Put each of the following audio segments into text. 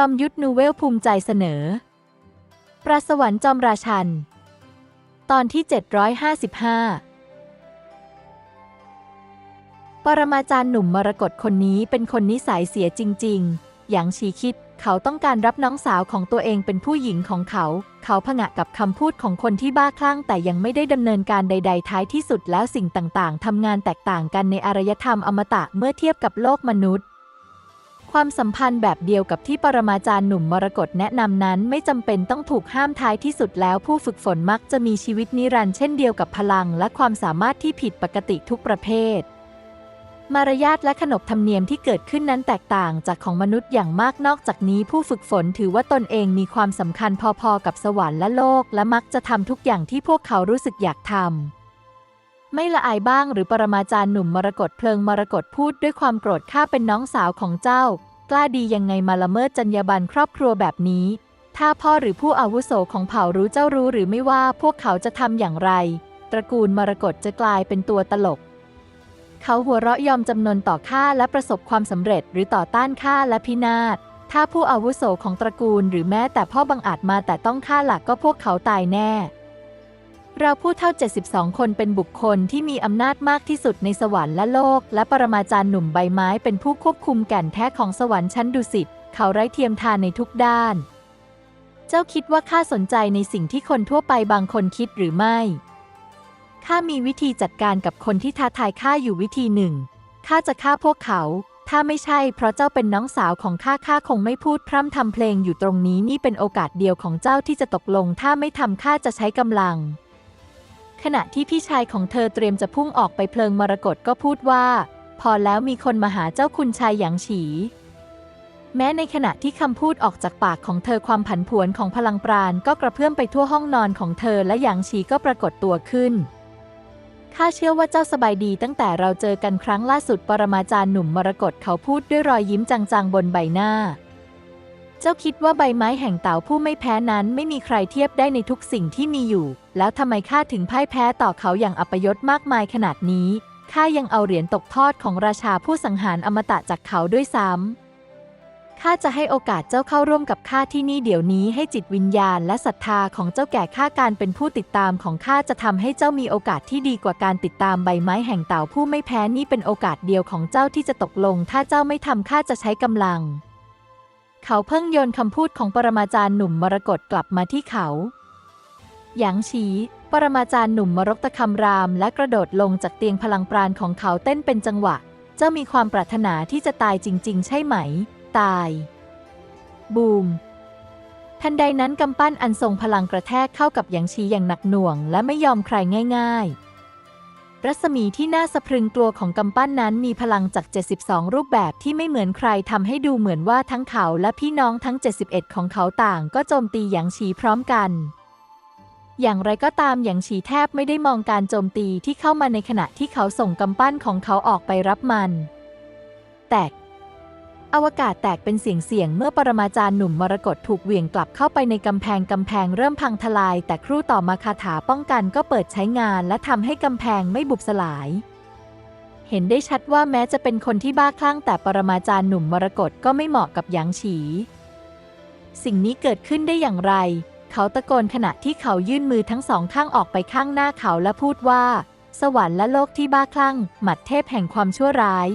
จอมยุทธนูเวลภูมิใจเสนอ ปราสวรรค์จอมราชัน ตอนที่ 755 ปรมาจารย์หนุ่มมรกตคนนี้เป็นคนนิสัยเสียจริง ๆ อย่างชีคิดเขาต้องการรับน้องสาวของตัวเองเป็นผู้หญิงของเขา เขาผงะกับคำพูดของคนที่บ้าคลั่งแต่ยังไม่ได้ดำเนินการใด ๆ ท้ายที่สุดแล้วสิ่งต่าง ๆ ทำงานแตกต่างกันในอารยธรรมอมตะเมื่อเทียบกับโลกมนุษย์ ความสัมพันธ์แบบเดียวกับที่ปรมาจารย์หนุ่มมรกตแนะนำนั้นไม่จำเป็นต้องถูกห้ามท้ายที่สุดแล้วผู้ฝึกฝนมักจะมีชีวิตนิรันดร์เช่นเดียวกับพลังและความสามารถที่ผิดปกติทุกประเภท มารยาทและขนบธรรมเนียมที่เกิดขึ้นนั้นแตกต่างจากของมนุษย์อย่างมากนอกจากนี้ ผู้ฝึกฝนถือว่าตนเองมีความสำคัญพอๆกับสวรรค์และโลก และมักจะทำทุกอย่างที่พวกเขารู้สึกอยากทำไม่ละอายบ้างหรือปรมาจารย์หนุ่มมรกตเพลิงมรกตพูดด้วยความโกรธข้าเป็นน้องสาวของเจ้า กล้าดียังไงมาละเมิดจรรยาบรรณครอบครัวแบบนี้ ถ้าพ่อหรือผู้อาวุโสของเผ่ารู้เจ้ารู้หรือไม่ว่าพวกเขาจะทำอย่างไร ตระกูลมรกตจะกลายเป็นตัวตลก เขาหัวเราะยอมจำนนต่อข้าและประสบความสำเร็จหรือต่อต้านข้าและพินาศถ้าผู้อาวุโสของตระกูลหรือแม้แต่พ่อบังอาจมาแต่ต้องฆ่าหลักก็พวกเขาตายแน่ เราผู้เท่า 72 คนเป็นบุคคลที่มีอำนาจมากที่สุดในสวรรค์และโลก และปรมาจารย์หนุ่มใบไม้เป็นผู้ควบคุมแก่นแท้ของสวรรค์ชั้นดุสิตเขาไร้เทียมทานในทุกด้าน เจ้าคิดว่าข้าสนใจในสิ่งที่คนทั่วไปบางคนคิดหรือไม่ข้ามีวิธีจัดการกับคนที่ท้าทายข้าอยู่วิธีหนึ่งข้าจะฆ่าพวกเขา ถ้าไม่ใช่เพราะเจ้าเป็นน้องสาวของข้าข้าคงไม่พูดพร่ำทำเพลงอยู่ตรงนี้นี่เป็นโอกาสเดียวของเจ้าที่จะตกลง ถ้าไม่ทำข้าจะใช้กำลัง ขณะที่พี่ชายของเธอเตรียมจะพุ่งออกไปเพลิงมรกตก็พูดว่า พอแล้วมีคนมาหาเจ้าคุณชายหยางฉี แม้ในขณะที่คำพูดออกจากปากของเธอความผันผวนของพลังปราณก็กระเพื่อมไปทั่วห้องนอนของเธอและหยางฉีก็ปรากฏตัวขึ้นข้าเชื่อว่าเจ้าสบายดีตั้งแต่เราเจอกันครั้งล่าสุดปรมาจารย์หนุ่มมรกตเขาพูดด้วยรอยยิ้มจางๆบนใบหน้า เจ้าคิดว่าใบไม้แห่งเต่าผู้ไม่แพ้นั้นไม่มีใครเทียบได้ในทุกสิ่งที่มีอยู่ แล้วทำไมข้าถึงพ่ายแพ้ต่อเขาอย่างอัปยศมากมายขนาดนี้ ข้ายังเอาเหรียญตกทอดของราชาผู้สังหารอมตะจากเขาด้วยซ้ำ ข้าจะให้โอกาสเจ้าเข้าร่วมกับข้าที่นี่เดี๋ยวนี้ให้จิตวิญญาณและศรัทธาของเจ้าแก่ข้าการเป็นผู้ติดตามของข้าจะทำให้เจ้ามีโอกาสที่ดีกว่าการติดตามใบไม้แห่งเต่าผู้ไม่แพ้นี่เป็นโอกาสเดียวของเจ้าที่จะตกลง ถ้าเจ้าไม่ทำข้าจะใช้กำลัง เขาเพิ่งโยนคำพูดของปรมาจารย์หนุ่มมรกตกลับมาที่เขาหยางฉีปรมาจารย์หนุ่มมรกตะคำรามและกระโดดลงจากเตียงพลังปราณของเขาเต้นเป็นจังหวะ เจ้ามีความปรารถนาที่จะตายจริง ๆ ใช่ไหม ตาย บูม ทันใดนั้นกำปั้นอันทรงพลังกระแทกเข้ากับหยางชีอย่างหนักหน่วง และไม่ยอมใครง่าย ๆ รัศมีที่น่าสะพรึงกลัวของกำปั้นนั้นมีพลังจาก 72 รูปแบบที่ไม่เหมือนใครทำให้ดูเหมือนว่าทั้งเขาและพี่น้องทั้ง 71 ของเขาต่างก็โจมตีหยางชีพร้อมกัน อย่างไรก็ตามหยางชีแทบไม่ได้มองการโจมตีที่เข้ามาในขณะที่เขาส่งกำปั้นของเขาออกไปรับมัน แตก อวกาศแตกเป็นเสียงเสียงเมื่อปรมาจารย์หนุ่มมรกตถูกเหวี่ยงกลับเข้าไปในกำแพงกำแพงเริ่มพังทลาย แต่ครู่ต่อมาคาถาป้องกันก็เปิดใช้งานและทำให้กำแพงไม่บุบสลาย เห็นได้ชัดว่าแม้จะเป็นคนที่บ้าคลั่งแต่ปรมาจารย์หนุ่มมรกตก็ไม่เหมาะกับหยางฉี สิ่งนี้เกิดขึ้นได้อย่างไร เขาตะโกนขณะที่เขายื่นมือทั้งสองข้างออกไปข้างหน้าเขาและพูดว่า สวรรค์และโลกที่บ้าคลั่งหมัดเทพแห่งความชั่วร้าย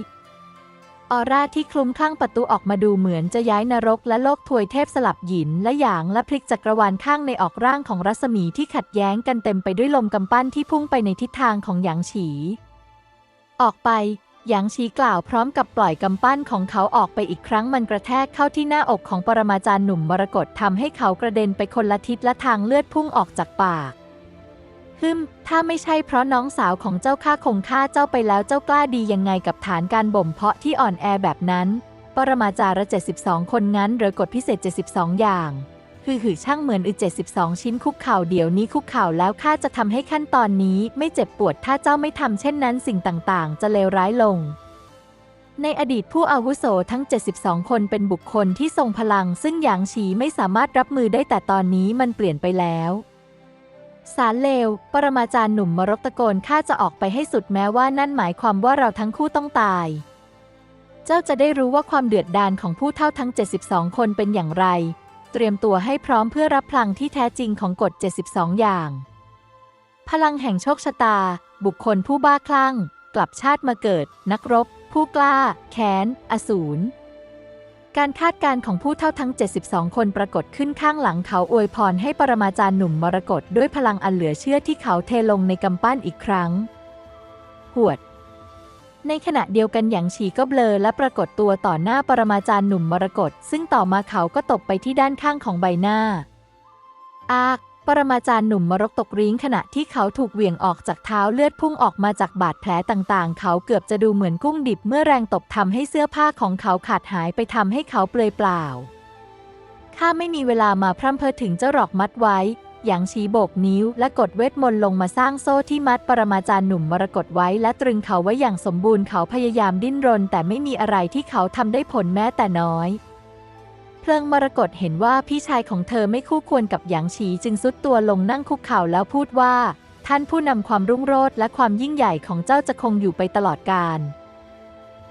ออร่าที่คลุมคลั่งประตูออกมาดูเหมือนจะย้ายนรกและโลกถวยเทพสลับหยินและหยางและพลิกจักรวาลข้างในออกร่างของรัศมีที่ขัดแย้งกันเต็มไปด้วยลมกำปั้นที่พุ่งไปในทิศทางของหยางฉี ออกไปหยางฉีกล่าวพร้อมกับปล่อยกำปั้นของเขาออกไปอีกครั้งมันกระแทกเข้าที่หน้าอกของปรมาจารย์หนุ่มมรกตทำให้เขากระเด็นไปคนละทิศและทางเลือดพุ่งออกจากปาก ฮึมถ้าไม่ใช่เพราะน้องสาวของเจ้าข้าคงฆ่าเจ้าไปแล้วเจ้ากล้าดียังไงกับฐานการบ่มเพาะที่อ่อนแอแบบนั้น ปรมาจารย์72 คนงั้นหรือกฎพิเศษ 72 อย่างคือหือช่างเหมือนอึ72 ชิ้นคุกเข่าเดี๋ยวนี้คุกเข่าแล้วข้าจะทำให้ขั้นตอนนี้ไม่เจ็บปวดถ้าเจ้าไม่ทำเช่นนั้นสิ่งต่างๆ จะเลวร้ายลง ในอดีตผู้อาวุโสทั้ง 72 คนเป็นบุคคลที่ทรงพลัง ซึ่งหยางฉีไม่สามารถรับมือได้แต่ตอนนี้มันเปลี่ยนไปแล้ว สารเลว ปรมาจารย์หนุ่มมรกตะโกนข้าจะออกไปให้สุดแม้ว่านั่นหมายความว่าเราทั้งคู่ต้องตาย เจ้าจะได้รู้ว่าความเดือดดาลของผู้เท่าทั้ง 72 คนเป็นอย่างไร เตรียมตัวให้พร้อมเพื่อรับพลังที่แท้จริงของกฎ 72 อย่าง พลังแห่งโชคชะตา บุคคลผู้บ้าคลั่ง กลับชาติมาเกิด นักรบ ผู้กล้า แค้น อสูร การคาดการณ์ของผู้เท่าทั้ง 72 คนปรากฏขึ้นข้างหลังเขาอวยพรให้ปรมาจารย์หนุ่มมรกตด้วยพลังอันเหลือเชื่อที่เขาเทลงในกำปั้นอีกครั้ง หวด ในขณะเดียวกันหยางฉีก็เบลอและปรากฏตัวต่อหน้าปรมาจารย์หนุ่มมรกตซึ่งต่อมาเขาก็ตกไปที่ด้านข้างของใบหน้า อาก ปรมาจารย์หนุ่มมรกตกริ้งขณะที่เขาถูกเหวี่ยงออกจากเท้าเลือดพุ่งออกมาจากบาดแผลต่างๆ เขาเกือบจะดูเหมือนกุ้งดิบเมื่อแรงตบทำให้เสื้อผ้าของเขาขาดหายไปทำให้เขาเปลือยเปล่า ข้าไม่มีเวลามาพร่ำเพ้อถึงเจ้าหรอกมัดไว้หยางชี้โบกนิ้วและกดเวทมนต์ลงมาสร้างโซ่ที่มัดปรมาจารย์หนุ่มมรกตไว้ และตรึงเขาไว้อย่างสมบูรณ์เขาพยายามดิ้นรน แต่ไม่มีอะไรที่เขาทำได้ผลแม้แต่น้อย เพลิงมรกตเห็นว่าพี่ชายของเธอไม่คู่ควรกับหยางฉีจึงซุดตัวลงนั่งคุกเข่าแล้วพูดว่า ท่านผู้นำความรุ่งโรจน์และความยิ่งใหญ่ของเจ้าจะคงอยู่ไปตลอดกาล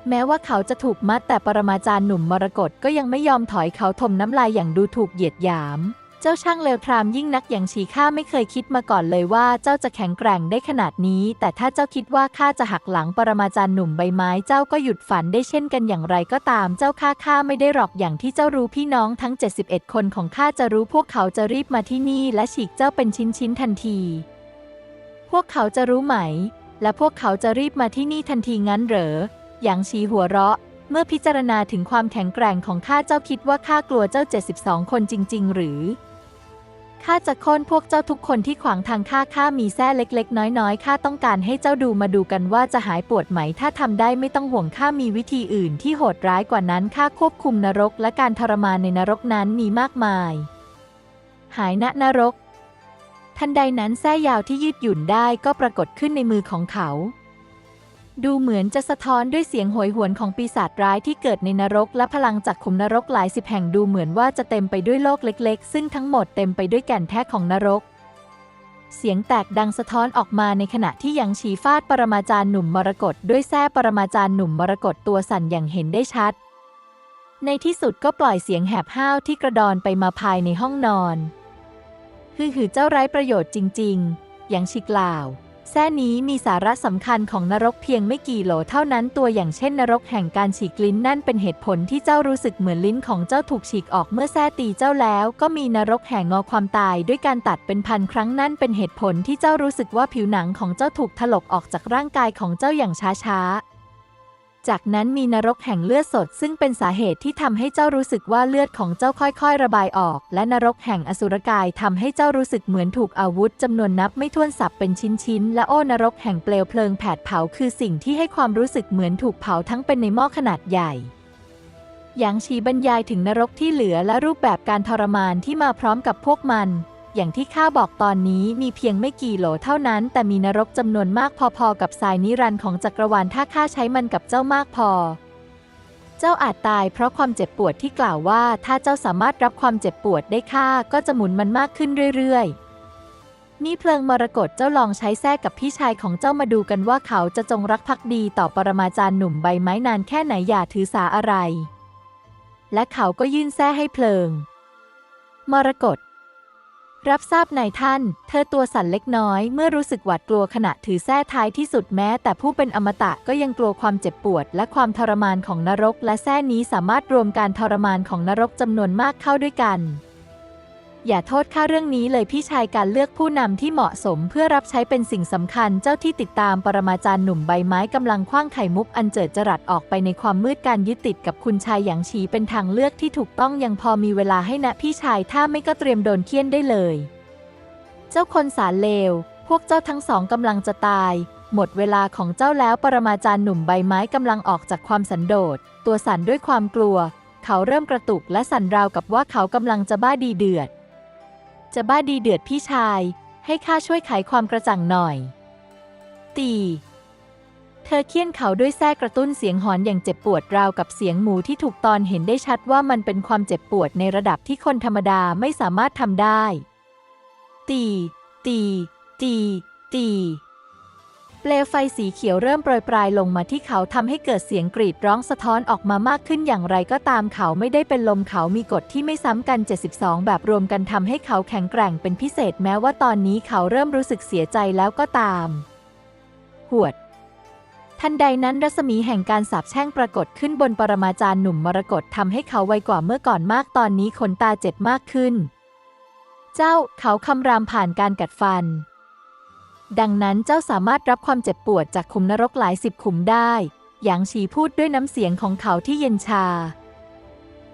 แม้ว่าเขาจะถูกมัดแต่ปรมาจารย์หนุ่มมรกตก็ยังไม่ยอมถอยเขาถมน้ำลายอย่างดูถูกเหยียดหยาม เจ้าช่างเลวทรามยิ่งนักอย่างฉีข้าไม่เคยคิดมาก่อนเลยว่าเจ้าจะแข็งแกร่งได้ขนาดนี้ แต่ถ้าเจ้าคิดว่าข้าจะหักหลังปรมาจารย์หนุ่มใบไม้ เจ้าก็หยุดฝันได้เช่นกันอย่างไรก็ตาม เจ้าข้าข้าไม่ได้หรอกอย่างที่เจ้ารู้พี่น้องทั้ง 71 คนของข้าจะรู้พวกเขาจะรีบมาที่นี่และฉีกเจ้าเป็นชิ้นๆทันที พวกเขาจะรู้ไหม และพวกเขาจะรีบมาที่นี่ทันทีงั้นเหรอหยางชีหัวเราะเมื่อพิจารณาถึงความแข็งแกร่งของข้าเจ้าคิดว่าข้ากลัวเจ้า 72 คนจริง ๆ หรือ ข้าจะโค่นพวกเจ้าทุกคนที่ขวางทางข้าข้ามีแส้เล็ก ๆ น้อยๆข้าต้องการให้เจ้าดูมาดูกันว่าจะหายปวดไหม ถ้าทำได้ไม่ต้องห่วงข้ามีวิธีอื่นที่โหดร้ายกว่านั้นข้าควบคุมนรกและการทรมานในนรกนั้นมีมากมาย หายณนรก ทันใดนั้นแส้ยาวที่ยืดหยุ่นได้ก็ปรากฏขึ้นในมือของเขา ดูเหมือนจะสะท้อนด้วยเสียงโหยหวนของปีศาจร้ายที่เกิดในนรก และพลังจากขุมนรกหลายสิบแห่งดูเหมือนว่าจะเต็มไปด้วยโลกเล็กๆ ซึ่งทั้งหมดเต็มไปด้วยแก่นแท้ของนรก เสียงแตกดังสะท้อนออกมาในขณะที่ยังฉีฟาดปรมาจารย์หนุ่มมรกตด้วยแส้ปรมาจารย์หนุ่มมรกตตัวสั่นอย่างเห็นได้ชัด ในที่สุดก็ปล่อยเสียงแหบห้าวที่กระดอนไปมาภายในห้องนอน คือหือเจ้าไร้ประโยชน์จริงๆอย่างชิกล่าว แส้นี้มีสาระสำคัญของนรกเพียงไม่กี่โหลเท่านั้นตัวอย่างเช่นนรกแห่งการฉีกลิ้นนั่นเป็นเหตุผลที่เจ้ารู้สึกเหมือนลิ้นของเจ้าถูกฉีกออกเมื่อแส้ตีเจ้าแล้ว ก็มีนรกแห่งงอความตายด้วยการตัดเป็นพันครั้งนั่นเป็นเหตุผลที่เจ้ารู้สึกว่าผิวหนังของเจ้าถูกถลกออกจากร่างกายของเจ้าอย่างช้าๆ จากนั้นมีนรกแห่งเลือดสด ซึ่งเป็นสาเหตุที่ทำให้เจ้ารู้สึกว่าเลือดของเจ้าค่อยๆ ระบายออก และนรกแห่งอสุรกายทำให้เจ้ารู้สึกเหมือนถูกอาวุธจำนวนนับไม่ถ้วนสับเป็นชิ้นๆ และโอ้นรกแห่งเปลวเพลิงแผดเผาคือสิ่งที่ให้ความรู้สึกเหมือนถูกเผาทั้งเป็นในหม้อขนาดใหญ่หยางชีบรรยายถึงนรกที่เหลือและรูปแบบการทรมานที่มาพร้อมกับพวกมัน อย่างที่ข้าบอกตอนนี้มีเพียงไม่กี่โหลเท่านั้น แต่มีนรกจำนวนมากพอๆ กับสายนิรันดร์ของจักรวาลถ้าข้าใช้มันกับเจ้ามากพอ เจ้าอาจตายเพราะความเจ็บปวดที่กล่าวว่า ถ้าเจ้าสามารถรับความเจ็บปวดได้ข้าก็จะหมุนมันมากขึ้นเรื่อยๆ นี่เพลิงมรกตเจ้าลองใช้แท้กับพี่ชายของเจ้ามาดูกันว่าเขาจะจงรักภักดีต่อปรมาจารย์หนุ่มใบไม้นานแค่ไหนอย่าถือสาอะไร และเขาก็ยื่นแท้ให้เพลิง มรกต รับทราบนายท่าน เธอตัวสั่นเล็กน้อย เมื่อรู้สึกหวาดกลัวขณะถือแส้ท้ายที่สุดแม้ แต่ผู้เป็นอมตะก็ยังกลัวความเจ็บปวด และความทรมานของนรก และแส้นี้สามารถรวมการทรมานของนรกจำนวนมากเข้าด้วยกัน อย่าโทษข้าเรื่องนี้เลยพี่ชายการเลือกผู้นำที่เหมาะสมเพื่อรับใช้เป็นสิ่งสำคัญเจ้าที่ติดตามปรมาจารย์หนุ่มใบไม้กำลังคว้างไข่มุกอันเจิดจรัสออกไปในความมืดการยึดติดกับคุณชายหยางฉีเป็นทางเลือกที่ถูกต้องยังพอมีเวลาให้นะพี่ชายถ้าไม่ก็เตรียมโดนเคี่ยนได้เลย เจ้าคนสารเลว พวกเจ้าทั้งสองกำลังจะตาย หมดเวลาของเจ้าแล้วปรมาจารย์หนุ่มใบไม้กำลังออกจากความสันโดษตัวสั่นด้วยความกลัว เขาเริ่มกระตุกและสั่นราวกับว่าเขากำลังจะบ้าดีเดือด จะบ้าดีเดือดพี่ชาย ให้ข้าช่วยไขความกระจ่างหน่อย ตี เธอเคี่ยนเขาด้วยแส้กระตุ้นเสียงหอนอย่างเจ็บปวดราวกับเสียงหมูที่ถูกตอนเห็นได้ชัดว่ามันเป็นความเจ็บปวดในระดับที่คนธรรมดาไม่สามารถทำได้ ตี ตี ตี ตี เปลวไฟสีเขียวเริ่มโปรยปลายลงมาที่เขาทำให้เกิดเสียงกรีดร้องสะท้อนออกมามากขึ้นอย่างไรก็ตามเขาไม่ได้เป็นลมเขามีกฎที่ไม่ซ้ำกัน 72 แบบรวมกันทำให้เขาแข็งแกร่งเป็นพิเศษแม้ว่าตอนนี้เขาเริ่มรู้สึกเสียใจแล้วก็ตาม หวด ทันใดนั้นรัศมีแห่งการสาบแช่งปรากฏขึ้นบนปรมาจารย์หนุ่มมรกตทำให้เขาไวกว่าเมื่อก่อนมากตอนนี้ขนตาเจ็บมากขึ้น เจ้าเขาคำรามผ่านการกัดฟัน ดังนั้นเจ้าสามารถรับความเจ็บปวดจากขุมนรกหลายสิบขุมได้ หยางฉีพูดด้วยน้ำเสียงของเขาที่เย็นชา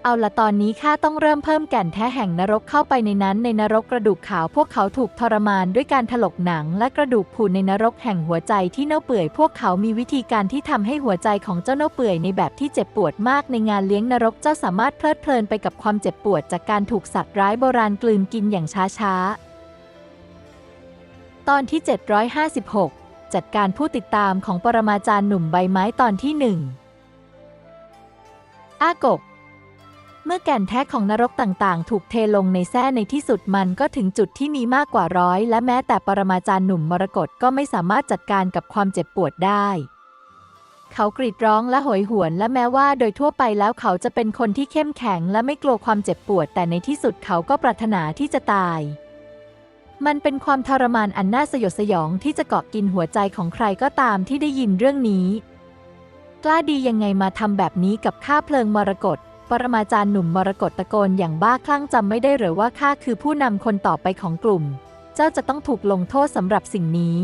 เอาละตอนนี้ข้าต้องเริ่มเพิ่มแก่นแท้แห่งนรกเข้าไปในนั้น ในนรกกระดูกขาวพวกเขาถูกทรมานด้วยการถลกหนัง และกระดูกผุในนรกแห่งหัวใจที่เน่าเปื่อย พวกเขามีวิธีการที่ทำให้หัวใจของเจ้าเน่าเปื่อยในแบบที่เจ็บปวดมากในงานเลี้ยงนรกเจ้าสามารถเพลิดเพลินไปกับความเจ็บปวดจากการถูกสัตว์ร้ายโบราณกลืนกินอย่างช้าๆ ตอนที่ 756 จัดการผู้ติดตามของปรมาจารย์หนุ่มใบไม้ตอนที่หนึ่งอากกเมื่อแก่นแท้ของนรกต่างๆ ถูกเทลงในแส้ในที่สุดมันก็ถึงจุดที่มีมากกว่าร้อย และแม้แต่ปรมาจารย์หนุ่มมรกตก็ไม่สามารถจัดการกับความเจ็บปวดได้เขากรีดร้องและโหยหวน และแม้ว่าโดยทั่วไปแล้วเขาจะเป็นคนที่เข้มแข็งและไม่กลัวความเจ็บปวด แต่ในที่สุดเขาก็ปรารถนาที่จะตาย มันเป็นความทรมานอันน่าสยดสยองที่จะเกาะกินหัวใจของใครก็ตามที่ได้ยินเรื่องนี้ กล้าดียังไงมาทำแบบนี้กับข้าเพลิงมรกตปรมาจารย์หนุ่มมรกตตะโกนอย่างบ้าคลั่งจำไม่ได้หรือว่าข้าคือผู้นำคนต่อไปของกลุ่ม เจ้าจะต้องถูกลงโทษสำหรับสิ่งนี้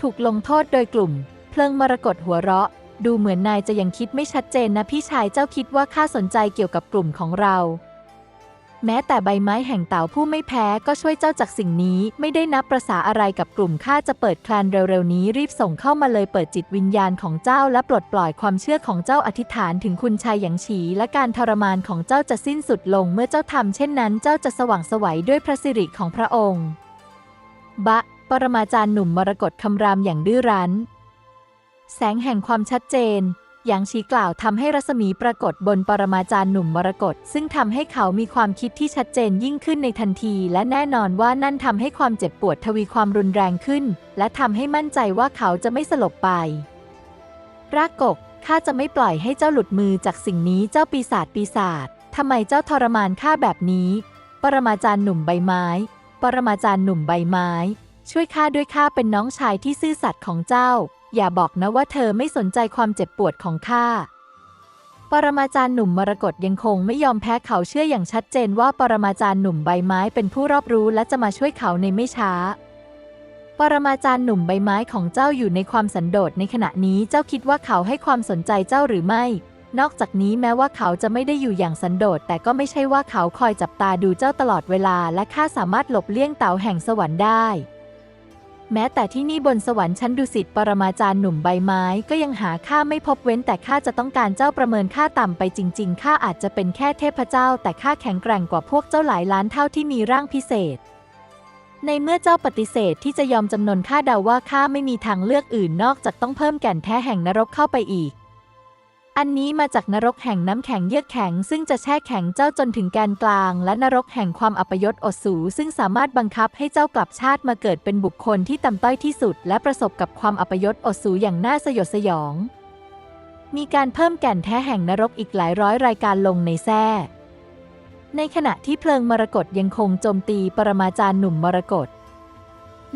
ถูกลงโทษโดยกลุ่ม เพลิงมรกตหัวเราะ ดูเหมือนนายจะยังคิดไม่ชัดเจนนะพี่ชายเจ้าคิดว่าข้าสนใจเกี่ยวกับกลุ่มของเรา แม้แต่ใบไม้แห่งเต่าผู้ไม่แพ้ก็ช่วยเจ้าจากสิ่งนี้ไม่ได้นับประษาอะไรกับกลุ่มข้าจะเปิดแคลนเร็วๆนี้รีบส่งเข้ามาเลยเปิดจิตวิญญาณของเจ้าและปลดปล่อยความเชื่อของเจ้าอธิษฐานถึงคุณชายหยางฉีและการทรมานของเจ้าจะสิ้นสุดลงเมื่อเจ้าทำเช่นนั้นเจ้าจะสว่างสวัยด้วยพระสิริของพระองค์ บะ ปรมาจารย์หนุ่มมรกตคำรามอย่างดื้อรั้น แสงแห่งความชัดเจน หยางชีกล่าวทำให้รัศมีปรากฏบนปรมาจารย์หนุ่มมรกตซึ่งทำให้เขามีความคิดที่ชัดเจนยิ่งขึ้นในทันที และแน่นอนว่านั่นทำให้ความเจ็บปวดทวีความรุนแรงขึ้น และทำให้มั่นใจว่าเขาจะไม่สลบไป รากกกข้าจะไม่ปล่อยให้เจ้าหลุดมือจากสิ่งนี้เจ้าปีศาจปีศาจทำไมเจ้าทรมานข้าแบบนี้ ปรมาจารย์หนุ่มใบไม้ ปรมาจารย์หนุ่มใบไม้ ช่วยข้าด้วยข้าเป็นน้องชายที่ซื่อสัตย์ของเจ้า อย่าบอกนะว่าเธอไม่สนใจความเจ็บปวดของข้า ปรมาจารย์หนุ่มมรกตยังคงไม่ยอมแพ้เขาเชื่ออย่างชัดเจนว่าปรมาจารย์หนุ่มใบไม้เป็นผู้รอบรู้และจะมาช่วยเขาในไม่ช้า ปรมาจารย์หนุ่มใบไม้ของเจ้าอยู่ในความสันโดษในขณะนี้เจ้าคิดว่าเขาให้ความสนใจเจ้าหรือไม่ นอกจากนี้แม้ว่าเขาจะไม่ได้อยู่อย่างสันโดษแต่ก็ไม่ใช่ว่าเขาคอยจับตาดูเจ้าตลอดเวลา และข้าสามารถหลบเลี่ยงเต่าแห่งสวรรค์ได้ แม้แต่ที่นี่บนสวรรค์ชั้นดุสิตปรมาจารย์หนุ่มใบไม้ก็ยังหาข้าไม่พบเว้นแต่ข้าจะต้องการเจ้าประเมินข้าต่ำไปจริงๆข้าอาจจะเป็นแค่เทพเจ้า แต่ข้าแข็งแกร่งกว่าพวกเจ้าหลายล้านเท่าที่มีร่างพิเศษ ในเมื่อเจ้าปฏิเสธที่จะยอมจำนนข้าเดาว่าข้าไม่มีทางเลือกอื่นนอกจากต้องเพิ่มแก่นแท้แห่งนรกเข้าไปอีก อันนี้มาจากนรกแห่งน้ำแข็งเยือกแข็ง ซึ่งจะแช่แข็งเจ้าจนถึงแกนกลาง และนรกแห่งความอัปยศอดสูซึ่งสามารถบังคับให้เจ้ากลับชาติมาเกิดเป็นบุคคลที่ต่ำต้อยที่สุด และประสบกับความอัปยศอดสูอย่างน่าสยดสยอง มีการเพิ่มแก่นแท้แห่งนรกอีกหลายร้อยรายการลงในแท้ในขณะที่เพลิงมรกตยังคงโจมตีปรมาจารย์หนุ่มมรกต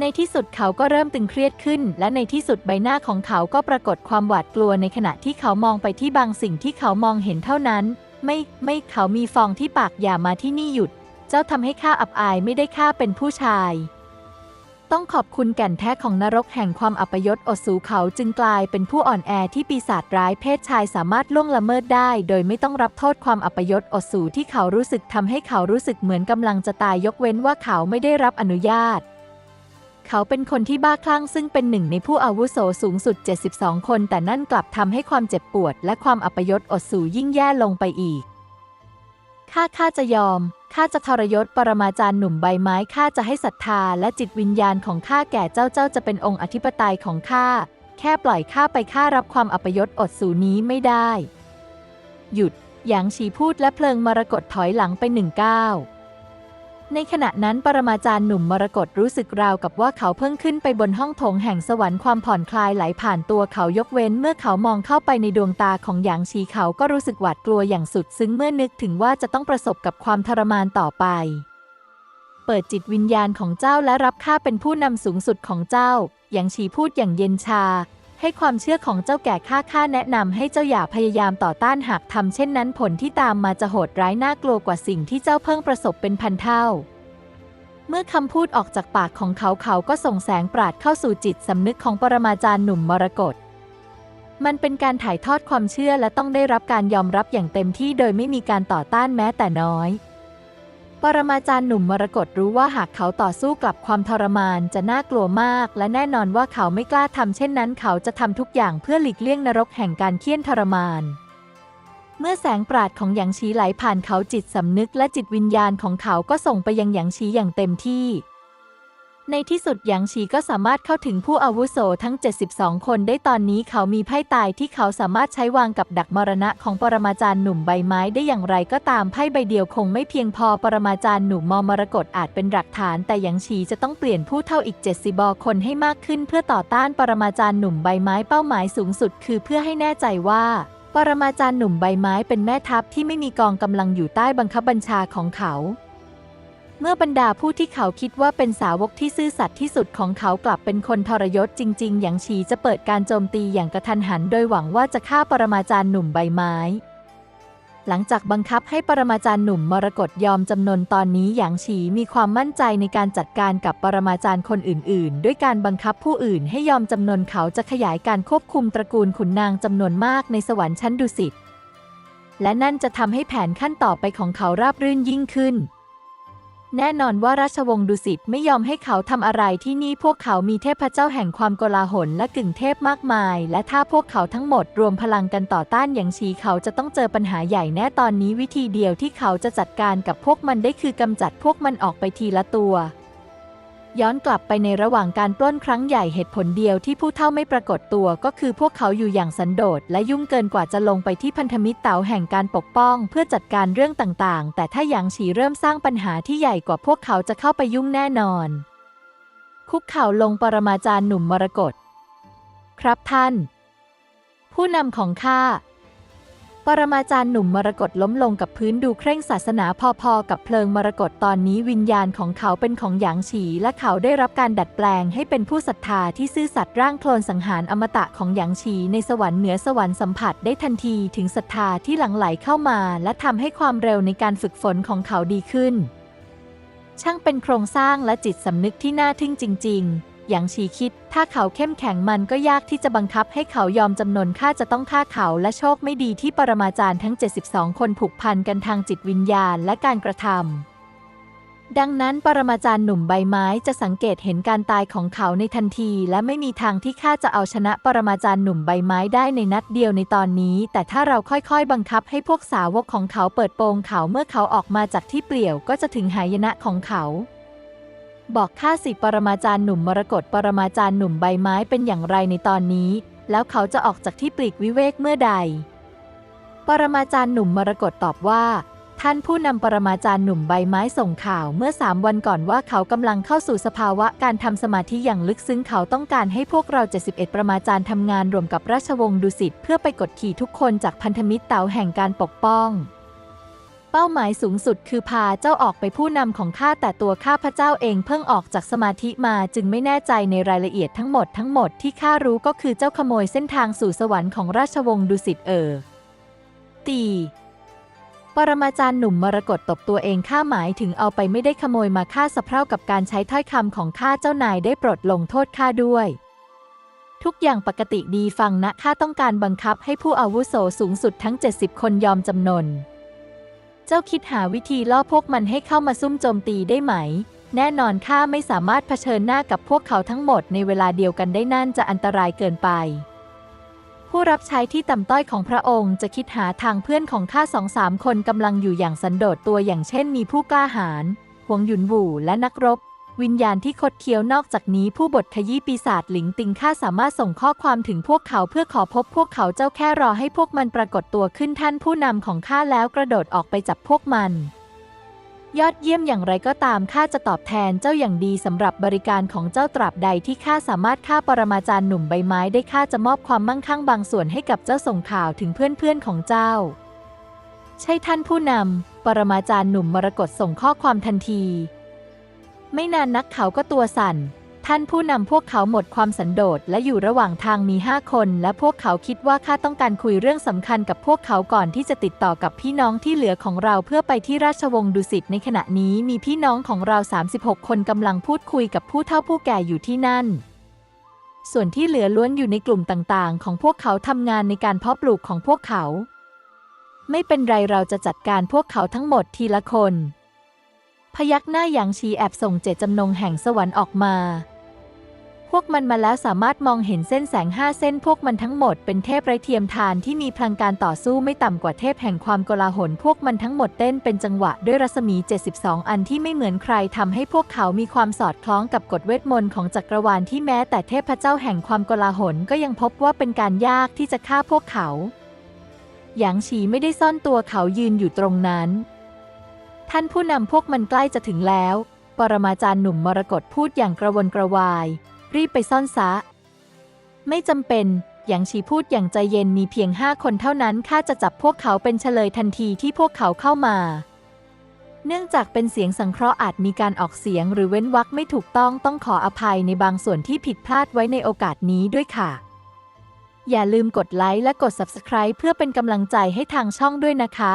ในที่สุดเขาก็เริ่มตึงเครียดขึ้น และในที่สุดใบหน้าของเขาก็ปรากฏความหวาดกลัวในขณะที่เขามองไปที่บางสิ่งที่เขามองเห็นเท่านั้น ไม่ ไม่เขามีฟองที่ปากอย่ามาที่นี่หยุด เจ้าทำให้ข้าอับอายไม่ได้ข้าเป็นผู้ชาย ต้องขอบคุณแก่นแท้ของนรกแห่งความอัปยศอดสูเขาจึงกลายเป็นผู้อ่อนแอที่ปีศาจร้ายเพศชายสามารถล่วงละเมิดได้ โดยไม่ต้องรับโทษความอัปยศอดสูที่เขารู้สึกทำให้เขารู้สึกเหมือนกำลังจะตายยกเว้นว่าเขาไม่ได้รับอนุญาต เขาเป็นคนที่บ้าคลั่งซึ่งเป็นหนึ่งในผู้อาวุโสสูงสุด 72 คน แต่นั่นกลับทำให้ความเจ็บปวด และความอัปยศอดสูยิ่งแย่ลงไปอีก ข้าข้าจะยอม ข้าจะทรยศปรมาจารย์หนุ่มใบไม้ ข้าจะให้ศรัทธาและจิตวิญญาณของข้าแก่เจ้าเจ้าจะเป็นองค์อธิปไตยของข้า แค่ปล่อยข้าไปข้ารับความอัปยศอดสูนี้ไม่ได้ หยุด หยางฉีพูดและเพลิงมรกตถอยหลังไปหนึ่งก้าว ในขณะนั้นปรมาจารย์หนุ่มมรกตรู้สึกราวกับว่าเขาเพิ่งขึ้นไปบนห้องโถงแห่งสวรรค์ความผ่อนคลายไหลผ่านตัวเขายกเว้นเมื่อเขามองเข้าไปในดวงตาของหยางชีเขาก็รู้สึกหวาดกลัวอย่างสุด ซึ้งเมื่อนึกถึงว่าจะต้องประสบกับความทรมานต่อไป เปิดจิตวิญญาณของเจ้าและรับข้าเป็นผู้นำสูงสุดของเจ้าหยางชีพูดอย่างเย็นชา ให้ความเชื่อของเจ้าแก่ข้าข้าแนะนำให้เจ้าอย่าพยายามต่อต้านหากทำเช่นนั้นผลที่ตามมาจะโหดร้ายน่ากลัวกว่าสิ่งที่เจ้าเพิ่งประสบเป็นพันเท่า เมื่อคำพูดออกจากปากของเขาเขาก็ส่งแสงปราดเข้าสู่จิตสำนึกของปรมาจารย์หนุ่มมรกตมันเป็นการถ่ายทอดความเชื่อและต้องได้รับการยอมรับอย่างเต็มที่โดยไม่มีการต่อต้านแม้แต่น้อย ปรมาจารย์หนุ่มมรกตรู้ว่าหากเขาต่อสู้กลับความทรมานจะน่ากลัวมาก และแน่นอนว่าเขาไม่กล้าทำเช่นนั้น เขาจะทำทุกอย่างเพื่อหลีกเลี่ยงนรกแห่งการเคี่ยนทรมาน เมื่อแสงปราดของหยางชีไหลผ่านเขาจิตสำนึกและจิตวิญญาณของเขาก็ส่งไปยังหยางชีอย่างเต็มที่ ในที่สุดหยางชีก็สามารถเข้าถึงผู้อาวุโสทั้ง 72 คนได้ตอนนี้เขามีไพ่ตายที่เขาสามารถใช้วางกับดักมรณะของปรมาจารย์หนุ่มใบไม้ได้อย่างไรก็ตามไพ่ใบเดียวคงไม่เพียงพอปรมาจารย์หนุ่มมอมรกตอาจเป็นหลักฐาน แต่หยางชีจะต้องเปลี่ยนผู้เท่าอีก 70 บอคนให้มากขึ้น เพื่อต่อต้านปรมาจารย์หนุ่มใบไม้เป้าหมายสูงสุด คือเพื่อให้แน่ใจว่าปรมาจารย์หนุ่มใบไม้เป็นแม่ทัพที่ไม่มีกองกำลังอยู่ใต้บังคับบัญชาของเขา มื่อบรรดาผู้ที่เขาคิดว่าเป็นสาวกที่ซื่อสัตย์ที่สุดของเขากลับเป็นคนทรยศจริง ๆ อย่างชีจะเปิดการโจมตีอย่างกระทันหัน โดยหวังว่าจะฆ่าปรมาจารย์หนุ่มใบไม้ หลังจากบังคับให้ปรมาจารย์หนุ่มมรกตยอมจำนนตอนนี้หยางฉีมีความมั่นใจในการจัดการกับปรมาจารย์คนอื่น ๆ ด้วยการบังคับผู้อื่นให้ยอมจำนนเขาจะขยายการควบคุมตระกูลขุนนางจำนวนมากในสวรรค์ชั้นดุสิตและนั่นจะทำให้แผนขั้นต่อไปของเขาราบรื่นยิ่งขึ้น แน่นอนว่าราชวงศ์ดุสิตไม่ยอมให้เขาทำอะไรที่นี่พวกเขามีเทพเจ้าแห่งความโกลาหลและกึ่งเทพมากมาย และถ้าพวกเขาทั้งหมดรวมพลังกันต่อต้านอย่างชีเขาจะต้องเจอปัญหาใหญ่แน่ตอนนี้วิธีเดียวที่เขาจะจัดการกับพวกมันได้คือกำจัดพวกมันออกไปทีละตัว ย้อนกลับไปในระหว่างการปล้นครั้งใหญ่เหตุผลเดียวที่ผู้เฒ่าไม่ปรากฏตัว ก็คือพวกเขาอยู่อย่างสันโดษและยุ่งเกินกว่าจะลงไปที่พันธมิตรเต๋าแห่งการปกป้อง เพื่อจัดการเรื่องต่างๆ แต่ถ้าหยางฉีเริ่มสร้างปัญหาที่ใหญ่กว่าพวกเขาจะเข้าไปยุ่งแน่นอน คุกเข่าลงปรมาจารย์หนุ่มมรกตครับท่าน ผู้นำของข้า ปรมาจารย์หนุ่มมรกตล้มลงกับพื้นดูเคร่งศาสนาพอๆกับเพลิงมรกตตอนนี้วิญญาณของเขาเป็นของหยางฉี และเขาได้รับการดัดแปลงให้เป็นผู้ศรัทธาที่ซื่อสัตย์ร่างโคลนสังหารอมตะของหยางฉีในสวรรค์เหนือสวรรค์สัมผัสได้ทันทีถึงศรัทธาที่หลั่งไหลเข้ามา และทำให้ความเร็วในการฝึกฝนของเขาดีขึ้น ช่างเป็นโครงสร้างและจิตสำนึกที่น่าทึ่งจริง ๆ อย่างชีคิด ถ้าเขาเข้มแข็งมันก็ยากที่จะบังคับให้เขายอมจำนนค่าจะต้องฆ่าเขาและโชคไม่ดีที่ปรมาจารย์ทั้ง 72 คนผูกพันกันทางจิตวิญญาณและการกระทำดังนั้นปรมาจารย์หนุ่มใบไม้จะสังเกตเห็นการตายของเขาในทันที และไม่มีทางที่ข้าจะเอาชนะปรมาจารย์หนุ่มใบไม้ได้ในนัดเดียวในตอนนี้ แต่ถ้าเราค่อยๆ บังคับให้พวกสาวกของเขาเปิดโปงเขาเมื่อเขาออกมาจากที่เปลี่ยวก็จะถึงหายนะของเขา บอกข้าสิปรมาจารย์หนุ่มมรกตปรมาจารย์หนุ่มใบไม้เป็นอย่างไรในตอนนี้ แล้วเขาจะออกจากที่ปลีกวิเวกเมื่อใด ปรมาจารย์หนุ่มมรกตตอบว่า ท่านผู้นำปรมาจารย์หนุ่มใบไม้ส่งข่าวเมื่อสามวันก่อนว่าเขากำลังเข้าสู่สภาวะการทำสมาธิอย่างลึกซึ้งเขาต้องการให้พวกเรา 71 ประมาจารย์ทำงานรวมกับราชวงศ์ดุสิตเพื่อไปกดขี่ทุกคนจากพันธมิตรเต๋าแห่งการปกป้อง เป้าหมายสูงสุดคือพาเจ้าออกไปผู้นำของข้าแต่ตัวข้าพระเจ้าเองเพิ่งออกจากสมาธิมาจึงไม่แน่ใจในรายละเอียดทั้งหมดทั้งหมดที่ข้ารู้ก็คือเจ้าขโมยเส้นทางสู่สวรรค์ของราชวงศ์ดุสิตเออ ตี ปรมาจารย์หนุ่มมรกตตบตัวเองข้าหมายถึงเอาไปไม่ได้ขโมยมาฆ่าสะเพร่ากับการใช้ถ้อยคำของข้าเจ้านายได้โปรดลงโทษข้าด้วยทุกอย่างปกติดีฟังนะข้าต้องการบังคับให้ผู้อาวุโสสูงสุดทั้ง 70 คนยอมจำนน เจ้าคิดหาวิธีล่อพวกมันให้เข้ามาซุ่มโจมตีได้ไหม แน่นอนข้าไม่สามารถเผชิญหน้ากับพวกเขาทั้งหมดในเวลาเดียวกันได้นั่นจะอันตรายเกินไป ผู้รับใช้ที่ต่ำต้อยของพระองค์จะคิดหาทางเพื่อนของข้าสองสามคนกำลังอยู่อย่างสันโดษตัวอย่างเช่นมีผู้กล้าหาญหวงหยุนหวูและนักรบ วิญญาณที่คดเคี้ยวนอกจากนี้ผู้บทขยี้ปีศาจหลิงติงข้าสามารถส่งข้อความถึงพวกเขาเพื่อขอพบพวกเขาเจ้าแค่รอให้พวกมันปรากฏตัวขึ้นท่านผู้นำของข้าแล้วกระโดดออกไปจับพวกมัน ยอดเยี่ยมอย่างไรก็ตามข้าจะตอบแทนเจ้าอย่างดีสำหรับบริการของเจ้าตราบใดที่ข้าสามารถฆ่าปรมาจารย์หนุ่มใบไม้ได้ข้าจะมอบความมั่งคั่งบางส่วนให้กับเจ้าส่งข่าวถึงเพื่อนๆของเจ้า ใช่ท่านผู้นำปรมาจารย์หนุ่มมรกตส่งข้อความทันที ไม่นานนักเขาก็ตัวสั่น ท่านผู้นำพวกเขาหมดความสันโดษและอยู่ระหว่างทางมีห้าคน และพวกเขาคิดว่าข้าต้องการคุยเรื่องสำคัญกับพวกเขาก่อนที่จะติดต่อกับพี่น้องที่เหลือของเราเพื่อไปที่ราชวงศ์ดุสิตในขณะนี้มีพี่น้องของเรา 36 คนกำลังพูดคุยกับผู้เฒ่าผู้แก่อยู่ที่นั่นส่วนที่เหลือล้วนอยู่ในกลุ่มต่างๆ ของพวกเขาทำงานในการเพาะปลูกของพวกเขา ไม่เป็นไรเราจะจัดการพวกเขาทั้งหมดทีละคน พยักหน้าหยางชีแอบส่งเจตจำนงแห่งสวรรค์ออกมา พวกมันมาแล้วสามารถมองเห็นเส้นแสงห้าเส้นพวกมันทั้งหมดเป็นเทพไร้เทียมทานที่มีพลังการต่อสู้ไม่ต่ำกว่าเทพแห่งความโกลาหลพวกมันทั้งหมดเต้นเป็นจังหวะด้วยรัศมี 72 อันที่ไม่เหมือนใครทำให้พวกเขามีความสอดคล้องกับกฎเวทมนต์ของจักรวาลที่แม้แต่เทพเจ้าแห่งความโกลาหลก็ยังพบว่าเป็นการยากที่จะฆ่าพวกเขาหยางฉีไม่ได้ซ่อนตัวเขายืนอยู่ตรงนั้น ท่านผู้นำพวกมันใกล้จะถึงแล้ว ปรมาจารย์หนุ่มมรกตพูดอย่างกระวนกระวาย รีบไปซ่อนซะ ไม่จำเป็นหยางฉีพูดอย่างใจเย็นมีเพียงห้าคนเท่านั้นข้าจะจับพวกเขาเป็นเฉลยทันทีที่พวกเขาเข้ามา เนื่องจากเป็นเสียงสังเคราะห์อาจมีการออกเสียงหรือเว้นวรรคไม่ถูกต้องต้องขออภัยในบางส่วนที่ผิดพลาดไว้ในโอกาสนี้ด้วยค่ะ อย่าลืมกดไลค์และกด Subscribe เพื่อเป็นกำลังใจให้ทางช่องด้วยนะคะ